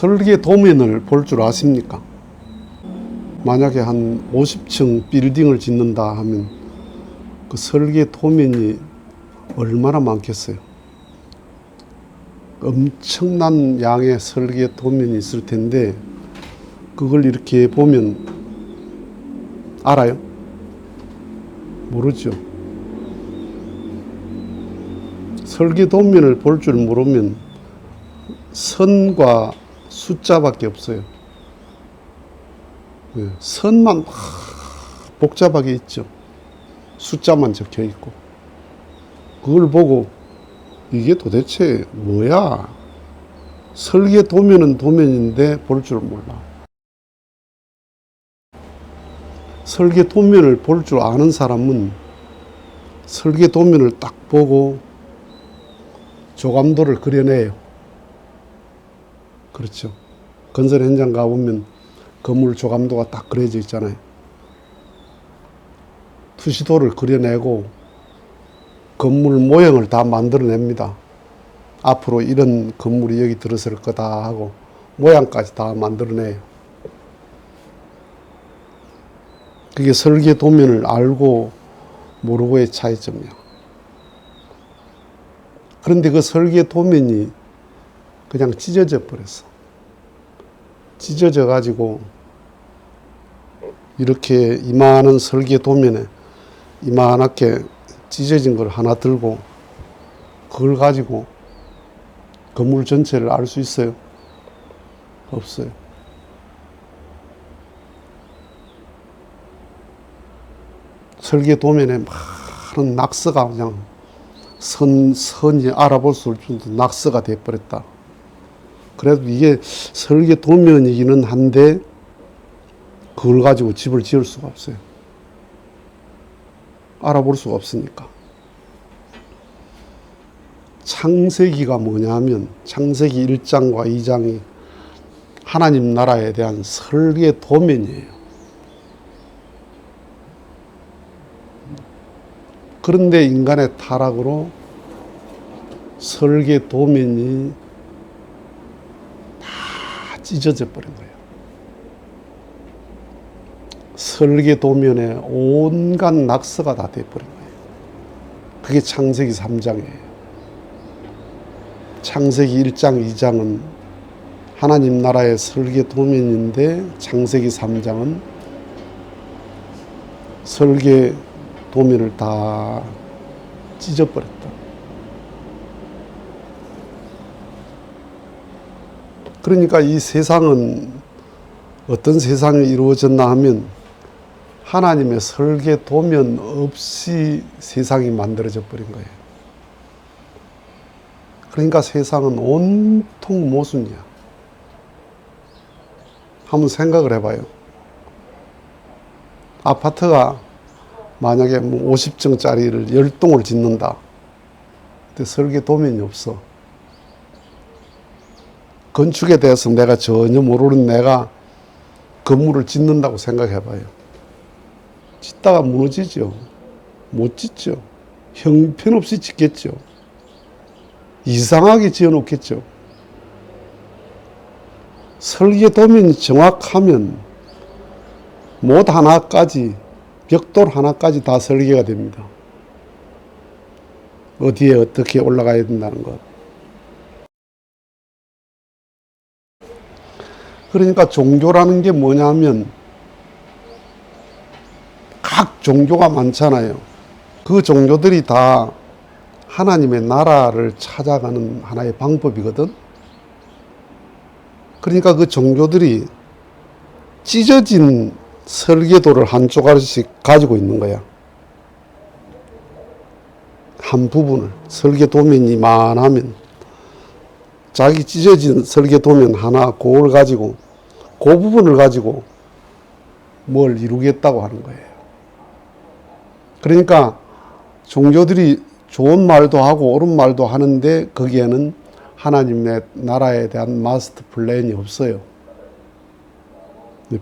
설계 도면을 볼 줄 아십니까? 만약에 한 50층 빌딩을 짓는다 하면 그 설계 도면이 얼마나 많겠어요? 엄청난 양의 설계 도면이 있을 텐데 그걸 이렇게 보면 알아요? 모르죠. 설계 도면을 볼 줄 모르면 선과 숫자밖에 없어요. 예, 선만 막 복잡하게 있죠. 숫자만 적혀 있고. 그걸 보고 이게 도대체 뭐야? 설계 도면은 도면인데 볼 줄 몰라. 설계 도면을 볼 줄 아는 사람은 설계 도면을 딱 보고 조감도를 그려내요. 그렇죠. 건설 현장 가보면 건물 조감도가 딱 그려져 있잖아요. 투시도를 그려내고 건물 모형을 다 만들어냅니다. 앞으로 이런 건물이 여기 들어설 거다 하고 모양까지 다 만들어내요. 그게 설계 도면을 알고 모르고의 차이점이야. 그런데 그 설계 도면이 그냥 찢어져 버렸어. 찢어져 가지고 이렇게 이만한 설계 도면에 이만하게 찢어진 걸 하나 들고 그걸 가지고 건물 전체를 알 수 있어요? 없어요. 설계 도면에 많은 낙서가 그냥 선, 선이 알아볼 수 없을 정도 낙서가 돼버렸다. 그래도 이게 설계 도면이기는 한데 그걸 가지고 집을 지을 수가 없어요. 알아볼 수가 없으니까. 창세기가 뭐냐 하면 창세기 1장과 2장이 하나님 나라에 대한 설계 도면이에요. 그런데 인간의 타락으로 설계 도면이 다 찢어져 버린 거예요. 설계 도면에 온갖 낙서가 다 돼버린 거예요. 그게 창세기 3장이에요. 창세기 1장, 2장은 하나님 나라의 설계 도면인데 창세기 3장은 설계 도면을 다 찢어버렸다. 그러니까 이 세상은 어떤 세상이 이루어졌나 하면 하나님의 설계 도면 없이 세상이 만들어져 버린 거예요. 그러니까 세상은 온통 모순이야. 한번 생각을 해봐요. 아파트가 만약에 뭐 50층짜리를 10동을 짓는다. 근데 설계 도면이 없어. 건축에 대해서 내가 전혀 모르는 내가 건물을 짓는다고 생각해 봐요. 짓다가 무너지죠. 못 짓죠. 형편없이 짓겠죠. 이상하게 지어 놓겠죠. 설계 도면이 정확하면 못 하나까지 벽돌 하나까지 다 설계가 됩니다. 어디에 어떻게 올라가야 된다는 것. 그러니까 종교라는 게 뭐냐면 각 종교가 많잖아요. 그 종교들이 다 하나님의 나라를 찾아가는 하나의 방법이거든. 그러니까 그 종교들이 찢어진 설계도를 한 조각씩 가지고 있는 거야. 한 부분을 설계 도면이 많으면 자기 찢어진 설계 도면 하나 그걸 가지고 그 부분을 가지고 뭘 이루겠다고 하는 거예요. 그러니까 종교들이 좋은 말도 하고 옳은 말도 하는데 거기에는 하나님의 나라에 대한 마스터 플랜이 없어요.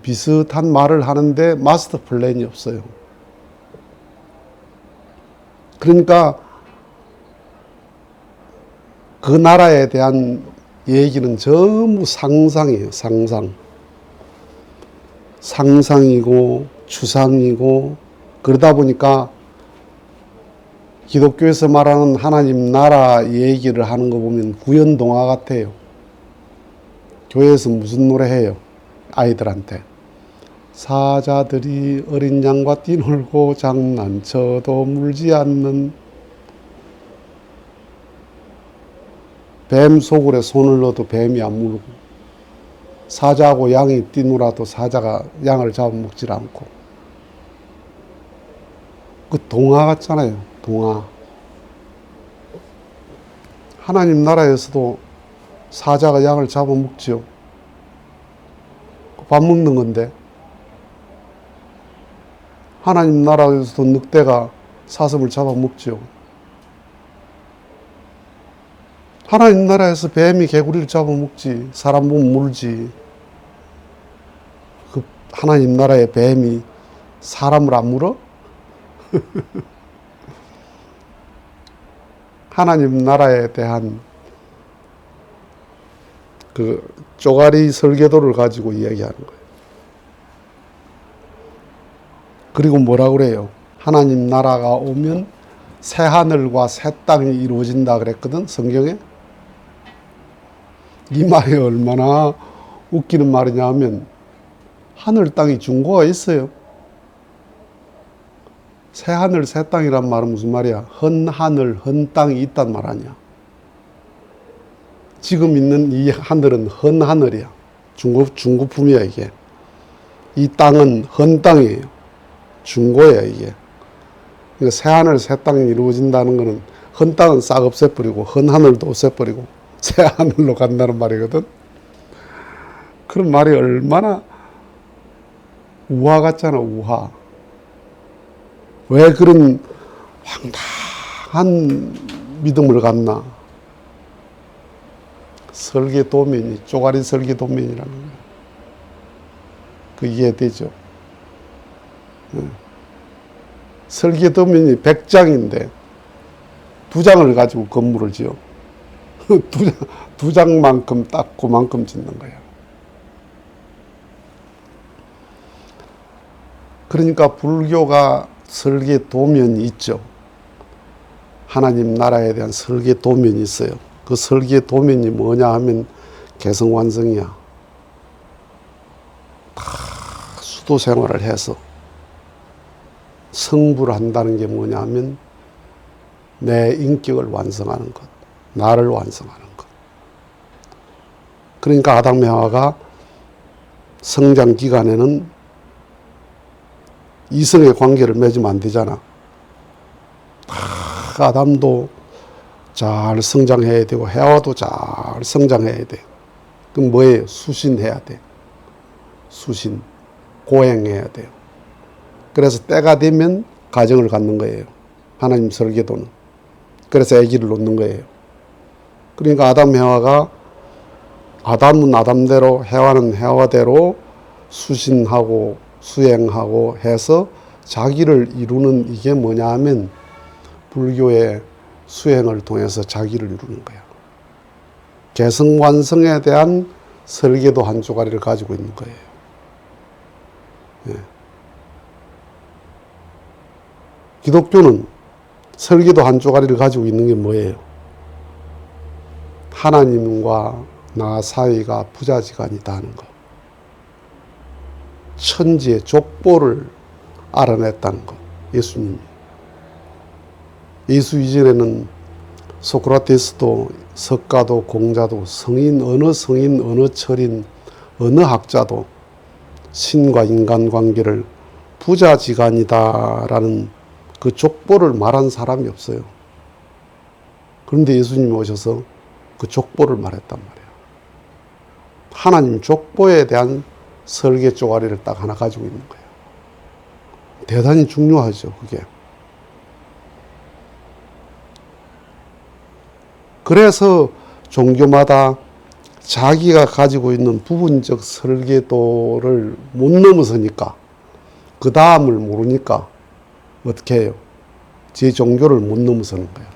비슷한 말을 하는데 마스터 플랜이 없어요. 그러니까 그 나라에 대한 얘기는 전부 상상이에요, 상상. 상상이고 추상이고 그러다 보니까 기독교에서 말하는 하나님 나라 얘기를 하는 거 보면 구연 동화 같아요. 교회에서 무슨 노래 해요? 아이들한테. 사자들이 어린 양과 뛰놀고 장난쳐도 물지 않는 뱀 소굴에 손을 넣어도 뱀이 안 물고 사자하고 양이 뛰놀아도 사자가 양을 잡아먹질 않고. 그 동화 같잖아요. 동화. 하나님 나라에서도 사자가 양을 잡아먹지요. 밥 먹는 건데. 하나님 나라에서도 늑대가 사슴을 잡아먹지요. 하나님 나라에서 뱀이 개구리를 잡아먹지 사람 몸 물지. 그 하나님 나라의 뱀이 사람을 안 물어? 하나님 나라에 대한 그 쪼가리 설계도를 가지고 이야기하는 거예요. 그리고 뭐라 그래요? 하나님 나라가 오면 새 하늘과 새 땅이 이루어진다 그랬거든 성경에. 이 말이 얼마나 웃기는 말이냐 하면 하늘 땅이 중고가 있어요. 새 하늘 새 땅이란 말은 무슨 말이야? 헌 하늘 헌 땅이 있단 말 아니야. 지금 있는 이 하늘은 헌 하늘이야. 중고 중고품이야 이게. 이 땅은 헌 땅이에요. 중고야 이게. 그러니까 새 하늘 새 땅이 이루어진다는 것은 헌 땅은 싹 없애버리고 헌 하늘도 없애버리고 새 하늘로 간다는 말이거든. 그런 말이 얼마나 우화 같잖아 우화. 왜 그런 황당한 믿음을 갖나? 설계 도면이 쪼가리 설계 도면이라는 거야. 그 이해되죠? 응. 설계 도면이 100장인데 두 장을 가지고 건물을 지어. 두, 장, 두 장만큼 딱 그만큼 짓는 거야. 그러니까 불교가 설계 도면이 있죠. 하나님 나라에 대한 설계 도면이 있어요. 그 설계 도면이 뭐냐 하면 개성완성이야. 다 수도 생활을 해서 성불을 한다는 게 뭐냐 하면 내 인격을 완성하는 것, 나를 완성하는 것. 그러니까 아담 해와가 성장 기간에는 이성의 관계를 맺으면 안 되잖아. 다 아담도 잘 성장해야 되고 해와도 잘 성장해야 돼. 그럼 뭐예요? 수신해야 돼. 수신, 고행해야 돼요. 그래서 때가 되면 가정을 갖는 거예요. 하나님 설계도는. 그래서 아기를 놓는 거예요. 그러니까 아담 해와가 아담은 아담대로 해와는 해와대로 수신하고 수행하고 해서 자기를 이루는 이게 뭐냐 하면 불교의 수행을 통해서 자기를 이루는 거야. 개성완성에 대한 설계도 한 조가리를 가지고 있는 거예요. 예. 기독교는 설계도 한 조가리를 가지고 있는 게 뭐예요? 하나님과 나 사이가 부자지간이다 하는 거. 천지의 족보를 알아냈다는 것. 예수님이. 예수 이전에는 소크라테스도 석가도 공자도 성인 어느 성인 어느 철인 어느 학자도 신과 인간 관계를 부자지간이다라는 그 족보를 말한 사람이 없어요. 그런데 예수님이 오셔서 그 족보를 말했단 말이에요. 하나님 족보에 대한 설계 쪼가리를 딱 하나 가지고 있는 거예요. 대단히 중요하죠, 그게. 그래서 종교마다 자기가 가지고 있는 부분적 설계도를 못 넘어서니까 그 다음을 모르니까 어떻게 해요? 제 종교를 못 넘어서는 거예요.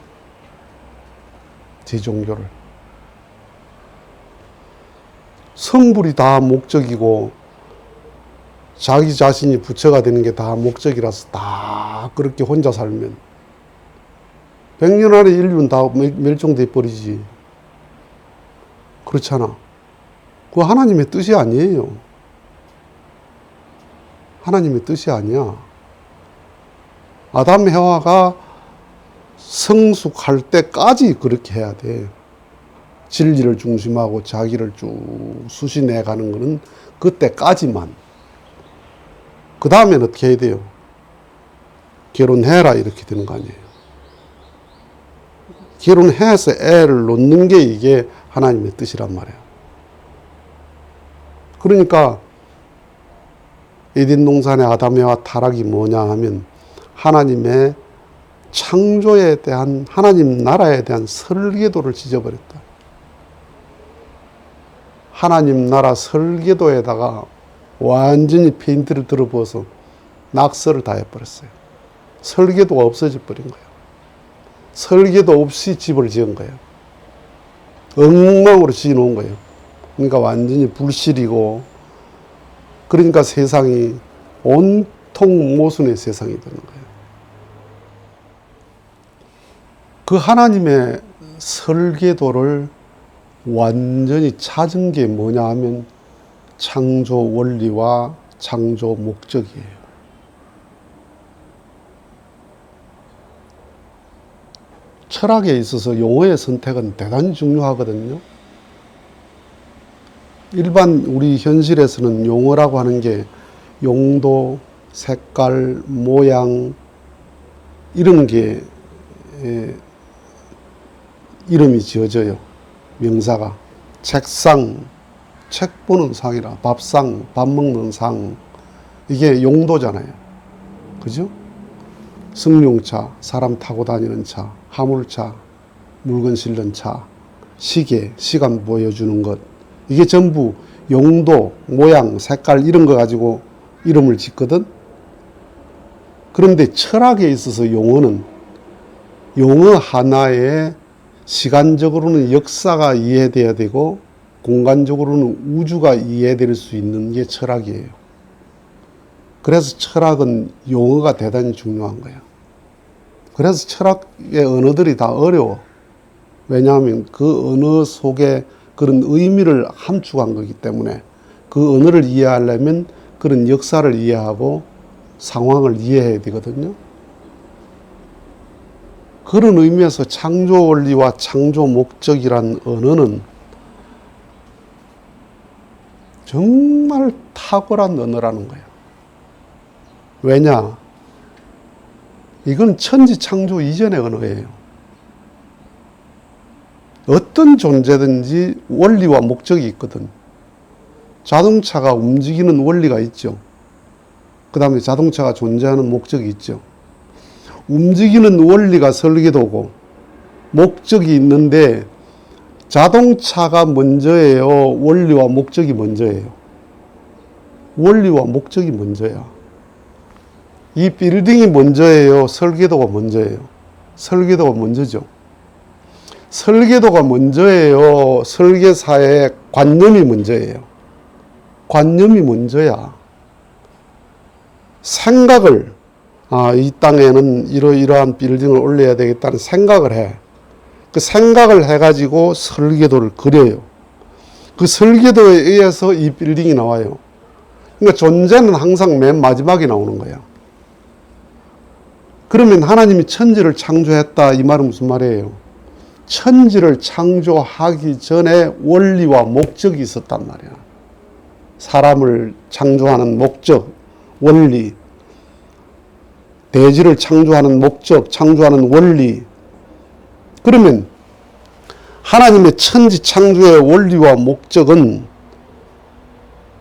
제 종교를. 성불이 다 목적이고 자기 자신이 부처가 되는 게 다 목적이라서 다 그렇게 혼자 살면 백년 안에 인류는 다 멸- 멸종돼 버리지. 그렇잖아. 그거 하나님의 뜻이 아니에요. 하나님의 뜻이 아니야. 아담 해와가 성숙할 때까지 그렇게 해야 돼. 진리를 중심하고 자기를 쭉 수신해 가는 거는 그때까지만. 그 다음에는 어떻게 해야 돼요? 결혼해라 이렇게 되는 거 아니에요. 결혼해서 애를 놓는 게 이게 하나님의 뜻이란 말이에요. 그러니까 에덴 동산의 아담과 타락이 뭐냐 하면 하나님의 창조에 대한 하나님 나라에 대한 설계도를 찢어버렸다. 하나님 나라 설계도에다가 완전히 페인트를 들어부어서 낙서를 다 해버렸어요. 설계도가 없어져 버린 거예요. 설계도 없이 집을 지은 거예요. 엉망으로 지어 놓은 거예요. 그러니까 완전히 불실이고, 그러니까 세상이 온통 모순의 세상이 되는 거예요. 그 하나님의 설계도를 완전히 찾은 게 뭐냐 하면 창조 원리와 창조 목적이에요. 철학에 있어서 용어의 선택은 대단히 중요하거든요. 일반 우리 현실에서는 용어라고 하는 게 용도, 색깔, 모양 이런 게 에, 이름이 지어져요. 명사가 책상, 책 보는 상이라 밥상, 밥 먹는 상 이게 용도잖아요. 그죠? 승용차, 사람 타고 다니는 차, 화물차, 물건 실는 차, 시계, 시간 보여주는 것. 이게 전부 용도, 모양, 색깔 이런 거 가지고 이름을 짓거든. 그런데 철학에 있어서 용어는 용어 하나에 시간적으로는 역사가 이해돼야 되고 공간적으로는 우주가 이해될 수 있는 게 철학이에요. 그래서 철학은 용어가 대단히 중요한 거야. 그래서 철학의 언어들이 다 어려워. 왜냐하면 그 언어 속에 그런 의미를 함축한 거기 때문에 그 언어를 이해하려면 그런 역사를 이해하고 상황을 이해해야 되거든요. 그런 의미에서 창조 원리와 창조 목적이란 언어는 정말 탁월한 언어라는 거예요. 왜냐? 이건 천지 창조 이전의 언어예요. 어떤 존재든지 원리와 목적이 있거든. 자동차가 움직이는 원리가 있죠. 그 다음에 자동차가 존재하는 목적이 있죠. 움직이는 원리가 설계도고, 목적이 있는데, 자동차가 먼저예요? 원리와 목적이 먼저예요? 원리와 목적이 먼저야. 이 빌딩이 먼저예요? 설계도가 먼저예요? 설계도가 먼저죠. 설계도가 먼저예요? 설계사의 관념이 먼저예요? 관념이 먼저야. 생각을, 아, 이 땅에는 이러이러한 빌딩을 올려야 되겠다는 생각을 해. 그 생각을 해가지고 설계도를 그려요. 그 설계도에 의해서 이 빌딩이 나와요. 그러니까 존재는 항상 맨 마지막에 나오는 거야. 그러면 하나님이 천지를 창조했다 이 말은 무슨 말이에요? 천지를 창조하기 전에 원리와 목적이 있었단 말이야. 사람을 창조하는 목적, 원리, 대지를 창조하는 목적, 창조하는 원리. 그러면 하나님의 천지 창조의 원리와 목적은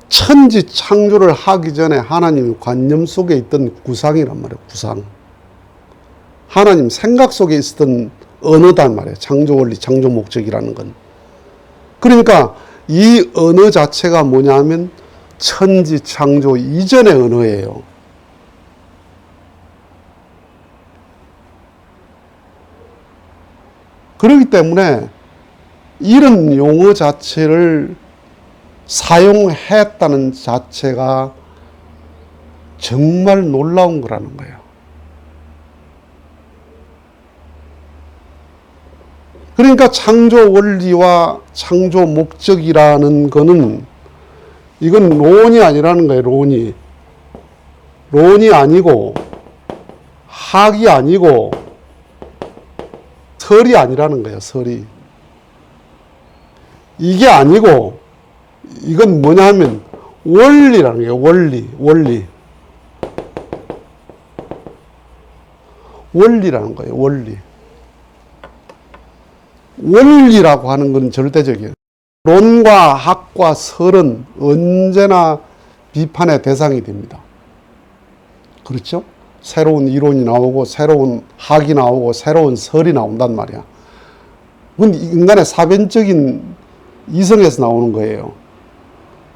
천지 창조를 하기 전에 하나님 관념 속에 있던 구상이란 말이에요. 구상. 하나님 생각 속에 있었던 언어단 말이에요. 창조 원리, 창조 목적이라는 건. 그러니까 이 언어 자체가 뭐냐 하면 천지 창조 이전의 언어예요. 그렇기 때문에 이런 용어 자체를 사용했다는 자체가 정말 놀라운 거라는 거예요. 그러니까 창조 원리와 창조 목적이라는 거는 이건 론이 아니라는 거예요, 론이. 론이 아니고, 학이 아니고, 설이 아니라는 거예요, 설이. 이게 아니고, 이건 뭐냐 하면, 원리라는 거예요, 원리, 원리. 원리라는 거예요, 원리. 원리라고 하는 건 절대적이에요. 론과 학과 설은 언제나 비판의 대상이 됩니다. 그렇죠? 새로운 이론이 나오고, 새로운 학이 나오고, 새로운 설이 나온단 말이야. 그건 인간의 사변적인 이성에서 나오는 거예요.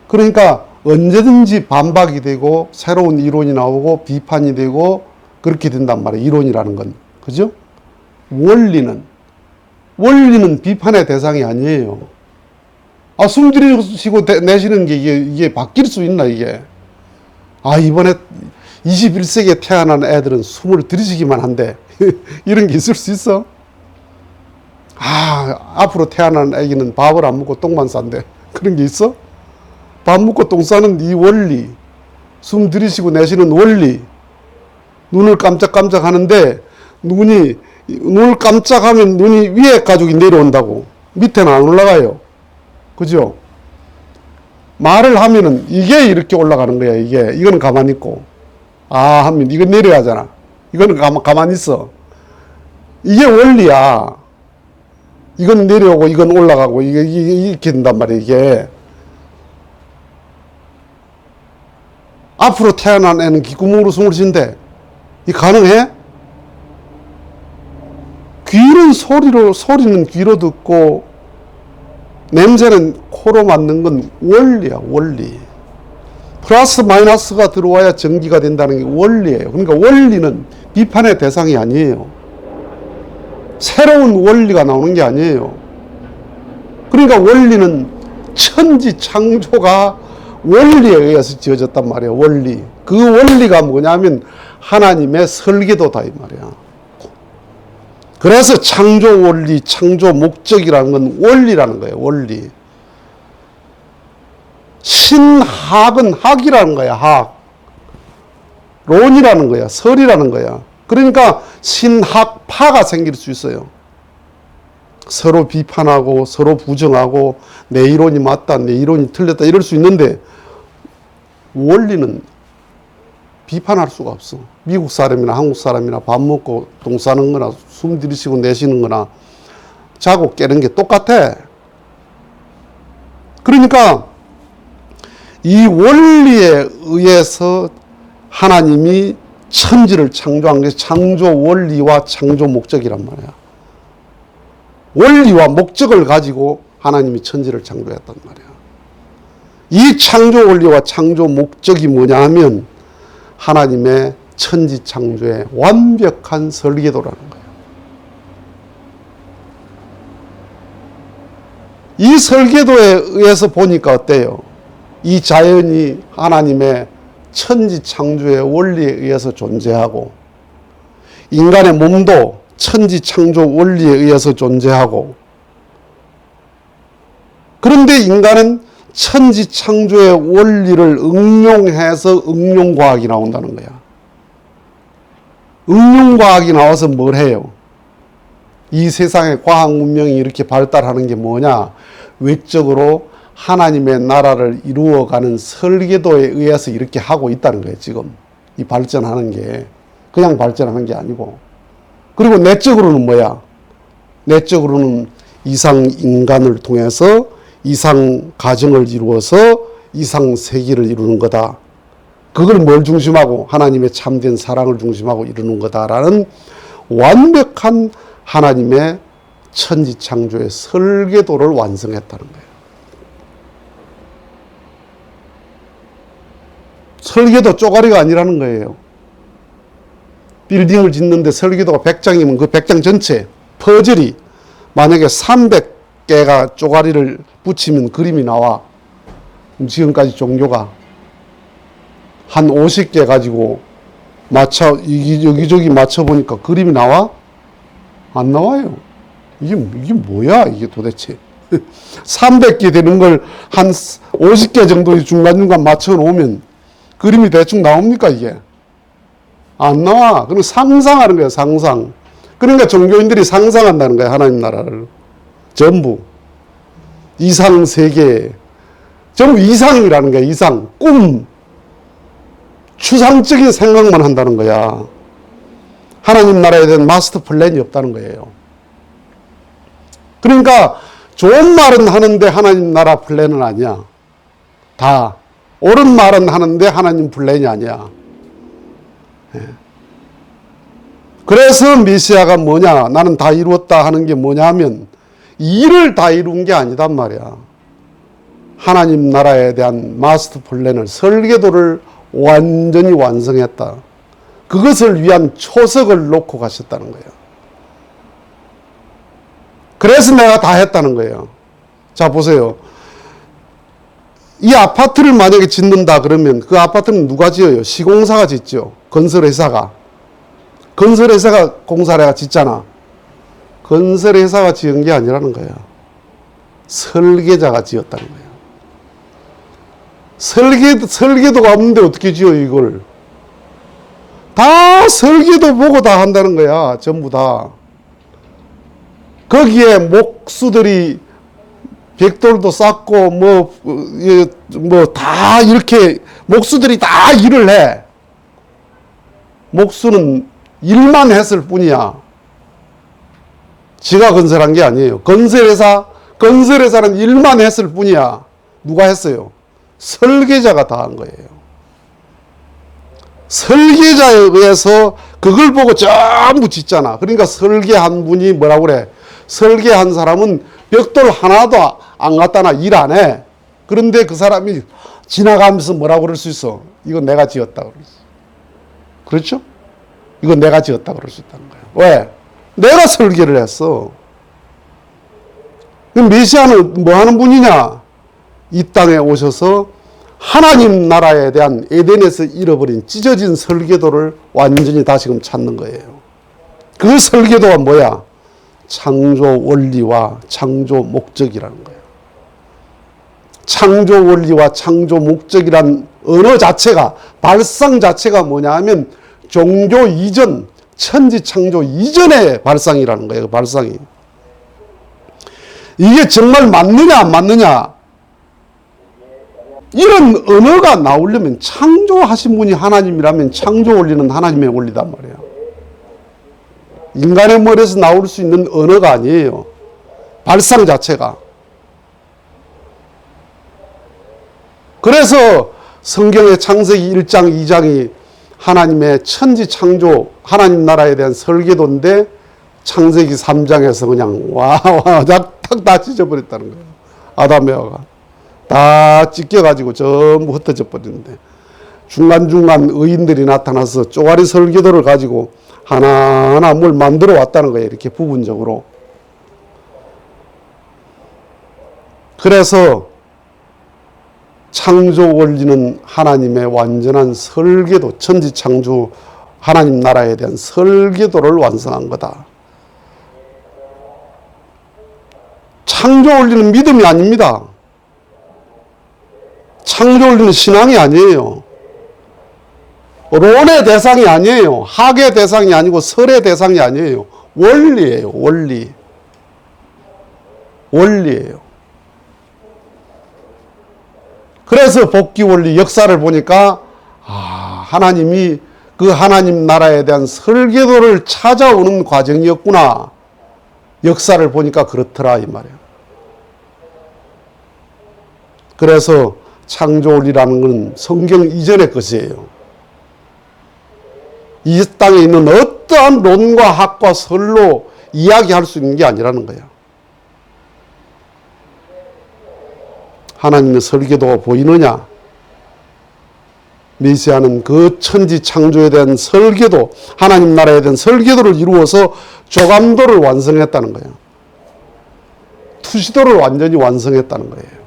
그러니까 언제든지 반박이 되고, 새로운 이론이 나오고, 비판이 되고, 그렇게 된단 말이에요. 이론이라는 건. 그죠? 원리는 원리는 비판의 대상이 아니에요. 아, 숨 들이쉬고 대- 내쉬는 게 이게, 이게 바뀔 수 있나, 이게. 아, 이번에 21세기에 태어난 애들은 숨을 들이쉬기만 한데, 이런 게 있을 수 있어? 아, 앞으로 태어난 애기는 밥을 안 먹고 똥만 싼대. 그런 게 있어? 밥 먹고 똥 싸는 이 원리, 숨 들이쉬고 내쉬는 원리, 눈을 깜짝깜짝 하는데, 눈이 눈을 깜짝하면 눈이 위에 가족이 내려온다고 밑에는 안 올라가요. 그죠? 말을 하면은 이게 이렇게 올라가는 거야. 이게 이거는 가만히 있고 아 하면 이건 내려가잖아. 이거는 가만 가만히 있어. 이게 원리야. 이건 내려오고 이건 올라가고 이게, 이게 이렇게 된단 말이야. 이게 앞으로 태어난 애는 귓구멍으로 숨을 쉰대. 이 가능해? 귀는 소리로 소리는 귀로 듣고 냄새는 코로 맡는 건 원리야 원리 플러스 마이너스가 들어와야 전기가 된다는 게 원리예요. 그러니까 원리는 비판의 대상이 아니에요. 새로운 원리가 나오는 게 아니에요. 그러니까 원리는 천지 창조가 원리에 의해서 지어졌단 말이에요. 원리. 그 원리가 뭐냐면 하나님의 설계도다 이 말이야. 그래서 창조 원리, 창조 목적이라는 건 원리라는 거예요, 원리. 신학은 학이라는 거야, 학. 론이라는 거야, 설이라는 거야. 그러니까 신학파가 생길 수 있어요. 서로 비판하고, 서로 부정하고, 내 이론이 맞다, 내 이론이 틀렸다, 이럴 수 있는데, 원리는 비판할 수가 없어. 미국 사람이나 한국 사람이나 밥 먹고 똥 싸는 거나 숨 들이쉬고 내쉬는 거나 자고 깨는 게 똑같아. 그러니까 이 원리에 의해서 하나님이 천지를 창조한 게 창조 원리와 창조 목적이란 말이야. 원리와 목적을 가지고 하나님이 천지를 창조했단 말이야. 이 창조 원리와 창조 목적이 뭐냐 하면 하나님의 천지 창조의 완벽한 설계도라는 거예요. 이 설계도에 의해서 보니까 어때요? 이 자연이 하나님의 천지 창조의 원리에 의해서 존재하고 인간의 몸도 천지 창조 원리에 의해서 존재하고 그런데 인간은 천지 창조의 원리를 응용해서 응용과학이 나온다는 거야. 응용과학이 나와서 뭘 해요? 이 세상의 과학 문명이 이렇게 발달하는 게 뭐냐? 외적으로 하나님의 나라를 이루어가는 설계도에 의해서 이렇게 하고 있다는 거예요, 지금. 이 발전하는 게. 그냥 발전하는 게 아니고. 그리고 내적으로는 뭐야? 내적으로는 이상 인간을 통해서 이상 가정을 이루어서 이상 세계를 이루는 거다. 그걸 뭘 중심하고 하나님의 참된 사랑을 중심하고 이루는 거다라는 완벽한 하나님의 천지 창조의 설계도를 완성했다는 거예요. 설계도 쪼가리가 아니라는 거예요. 빌딩을 짓는데 설계도가 100장이면 그 100장 전체 퍼즐이 만약에 300개가 쪼가리를 붙이면 그림이 나와. 지금까지 종교가 한 50개 가지고 맞춰 여기저기 맞춰 보니까 그림이 나와? 안 나와요. 이게 이게 뭐야 이게 도대체? 300개 되는 걸 한 50개 정도 중간중간 맞춰 놓으면 그림이 대충 나옵니까 이게? 안 나와. 그럼 상상하는 거야 상상. 그러니까 종교인들이 상상한다는 거야 하나님 나라를 전부 이상 세계 전부 이상이라는 거야 이상 꿈 추상적인 생각만 한다는 거야. 하나님 나라에 대한 마스터 플랜이 없다는 거예요. 그러니까 좋은 말은 하는데 하나님 나라 플랜은 아니야. 다 옳은 말은 하는데 하나님 플랜이 아니야. 예. 그래서 메시아가 뭐냐? 나는 다 이루었다 하는 게 뭐냐 하면 일을 다 이룬 게 아니단 말이야. 하나님 나라에 대한 마스터 플랜을 설계도를 완전히 완성했다. 그것을 위한 초석을 놓고 가셨다는 거예요. 그래서 내가 다 했다는 거예요. 자, 보세요. 이 아파트를 만약에 짓는다 그러면 그 아파트는 누가 지어요? 시공사가 짓죠. 건설회사가. 건설회사가 공사를 짓잖아. 건설회사가 지은 게 아니라는 거야. 설계자가 지었다는 거야. 설계, 설계도가 없는데 어떻게 지어, 이걸? 다 설계도 보고 다 한다는 거야. 전부 다. 거기에 목수들이 벽돌도 쌓고 뭐, 뭐, 다 이렇게 목수들이 다 일을 해. 목수는 일만 했을 뿐이야. 지가 건설한 게 아니에요. 건설회사, 건설회사는 일만 했을 뿐이야. 누가 했어요? 설계자가 다 한 거예요. 설계자에 의해서 그걸 보고 전부 짓잖아. 그러니까 설계한 분이 뭐라고 그래? 설계한 사람은 벽돌 하나도 안 갖다 놔, 일 안 해. 그런데 그 사람이 지나가면서 뭐라고 그럴 수 있어? 이거 내가 지었다 그럴 수 그렇죠? 이거 내가 지었다 그럴 수 있다는 거예요. 왜? 내가 설계를 했어. 메시아는 뭐 하는 분이냐? 이 땅에 오셔서 하나님 나라에 대한 에덴에서 잃어버린 찢어진 설계도를 완전히 다시금 찾는 거예요. 그 설계도가 뭐야? 창조 원리와 창조 목적이라는 거예요. 창조 원리와 창조 목적이란 언어 자체가 발상 자체가 뭐냐 하면 종교 이전 천지 창조 이전의 발상이라는 거예요. 그 발상이. 이게 정말 맞느냐 안 맞느냐 이런 언어가 나오려면 창조하신 분이 하나님이라면 창조 원리는 하나님의 원리단 말이에요. 인간의 머리에서 나올 수 있는 언어가 아니에요. 발상 자체가. 그래서 성경의 창세기 1장, 2장이 하나님의 천지 창조, 하나님 나라에 대한 설계도인데 창세기 3장에서 그냥 와, 와, 탁다 찢어버렸다는 거예요. 아담, 에와가. 다 찢겨가지고 전부 흩어져 버리는데 중간중간 의인들이 나타나서 쪼가리 설계도를 가지고 하나하나 뭘 만들어 왔다는 거예요. 이렇게 부분적으로. 그래서 창조 원리는 하나님의 완전한 설계도, 천지 창조 하나님 나라에 대한 설계도를 완성한 거다. 창조 원리는 믿음이 아닙니다. 창조 원리는 신앙이 아니에요. 론의 대상이 아니에요. 학의 대상이 아니고 설의 대상이 아니에요. 원리예요. 원리. 원리예요. 그래서 복귀 원리 역사를 보니까 아, 하나님이 그 하나님 나라에 대한 설계도를 찾아오는 과정이었구나. 역사를 보니까 그렇더라 이 말이에요. 그래서 창조 원리라는 것은 성경 이전의 것이에요. 이 땅에 있는 어떠한 론과 학과 설로 이야기할 수 있는 게 아니라는 거야. 하나님의 설계도가 보이느냐? 메시아는 그 천지 창조에 대한 설계도, 하나님 나라에 대한 설계도를 이루어서 조감도를 완성했다는 거예요. 투시도를 완전히 완성했다는 거예요.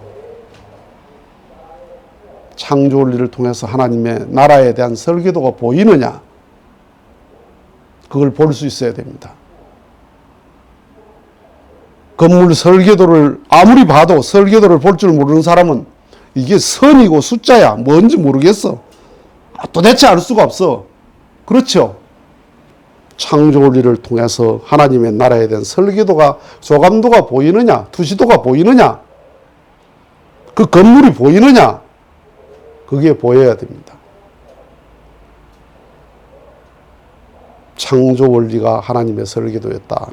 창조 원리를 통해서 하나님의 나라에 대한 설계도가 보이느냐? 그걸 볼 수 있어야 됩니다. 건물 설계도를 아무리 봐도 설계도를 볼 줄 모르는 사람은 이게 선이고 숫자야 뭔지 모르겠어. 아, 도대체 알 수가 없어. 그렇죠? 창조 원리를 통해서 하나님의 나라에 대한 설계도가 조감도가 보이느냐, 투시도가 보이느냐, 그 건물이 보이느냐, 그게 보여야 됩니다. 창조 원리가 하나님의 설계도였다.